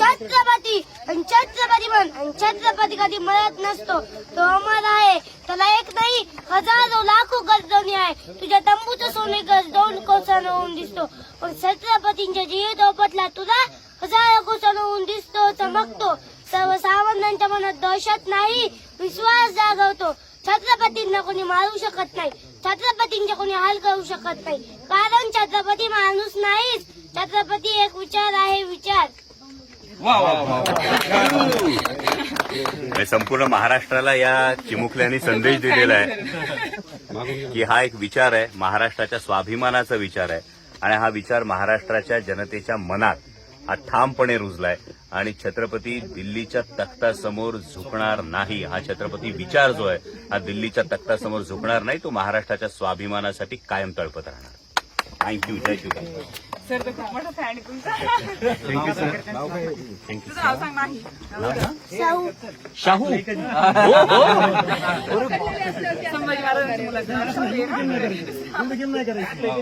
छत्रपती. छत्रपती म्हण छत्रपती कधी मरत नसतो. तो अमर आहे. त्याला एक नाही हजारो लाखो गरजणी आहे. तुझ्या तंबूचं सोने गज दोन कोसानं होऊन दिसतो. पण छत्रपतींच्या जीव दोपटला तुला हजारो कोसानं होऊन दिसतो चमकतो. सर्व सावंतांच्या मनात दहशत नाही विश्वास जागवतो. छत्रपतींना कोणी मारू शकत नाही. छत्रपतींचे कोणी हाल करू शकत नाही. कारण छत्रपती माणूस नाही. छत्रपती एक विचार आहे विचार. म्हणजे संपूर्ण महाराष्ट्राला या चिमुकल्याने संदेश दिलेला आहे की हा एक विचार आहे महाराष्ट्राच्या स्वाभिमानाचा विचार आहे. आणि हा विचार महाराष्ट्राच्या जनतेच्या मनात हा ठामपणे रुजलाय. आणि छत्रपती दिल्लीच्या तख्तासमोर झुकणार नाही हा छत्रपती विचार जो आहे हा दिल्लीच्या तख्तासमोर झुकणार नाही तो महाराष्ट्राच्या स्वाभिमानासाठी कायम तळपत राहणार. थँक्यू जय शिवराय. सर तर खूप मोठा फॅन आहे तुमचा. थँक्यू सर तुझं नाव सांग नाही शाहू. संभाजी महाराजांची मुलाचं नाव शाहू आहे ना?